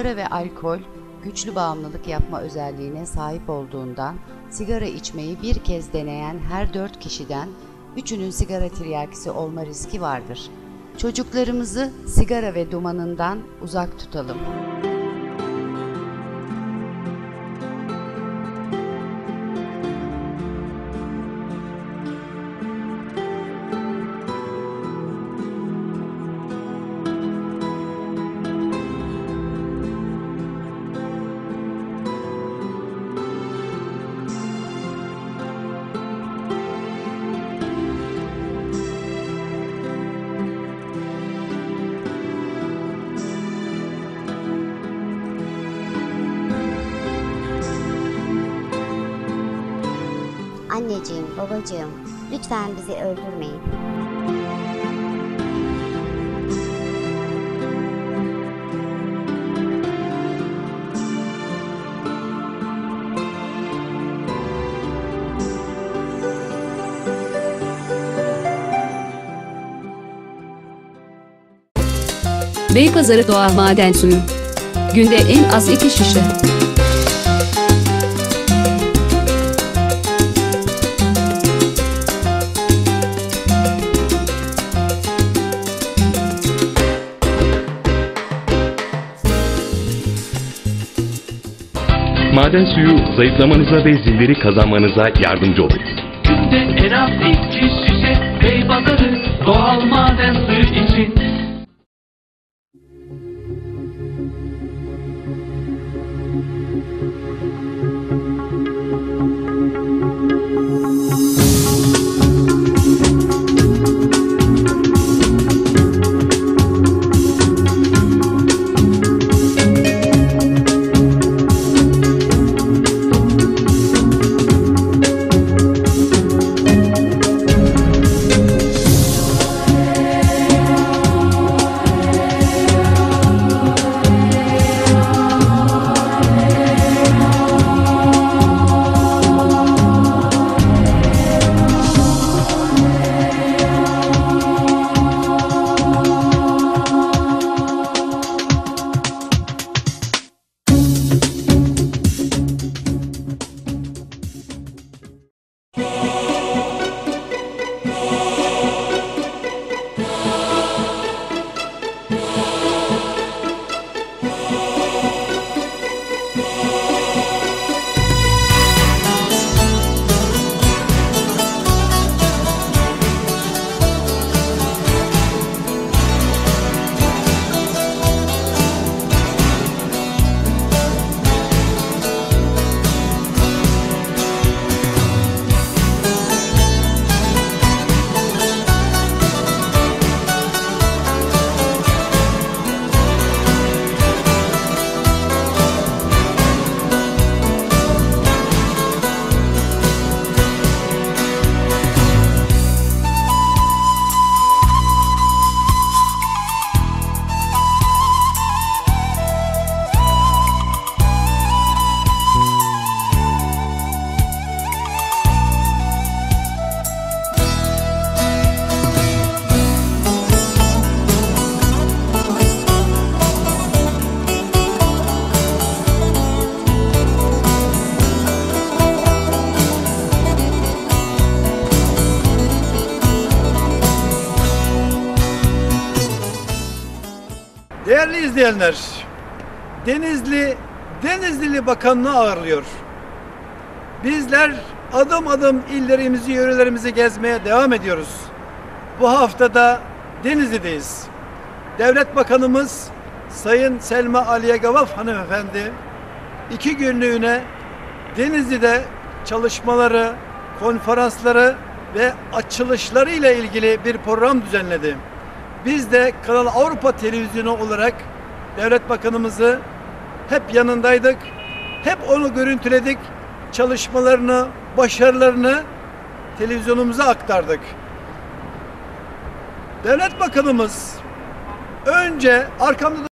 Sigara ve alkol güçlü bağımlılık yapma özelliğine sahip olduğundan sigara içmeyi bir kez deneyen her dört kişiden üçünün sigara tiryakisi olma riski vardır. Çocuklarımızı sigara ve dumanından uzak tutalım. Anneciğim, babacığım, lütfen bizi öldürmeyin. Beypazarı Doğal Maden Suyu. Günde en az iki şişe. Maden suyu zayıflamanıza ve zilleri kazanmanıza yardımcı olur. Günde en az iki şişe Beypazarı doğal maden suyu için Değerli izleyenler, Denizli, Denizlili Bakanlığı ağırlıyor. Bizler adım adım illerimizi, yörelerimizi gezmeye devam ediyoruz. Bu haftada Denizli'deyiz. Devlet Bakanımız Sayın Selma Aliye Gavaf hanımefendi iki günlüğüne Denizli'de çalışmaları, konferansları ve açılışları ile ilgili bir program düzenledi. Biz de Kanal Avrupa Televizyonu olarak Devlet Bakanımızı hep yanındaydık. Hep onu görüntüledik. Çalışmalarını, başarılarını televizyonumuza aktardık. Devlet Bakanımız önce arkamda da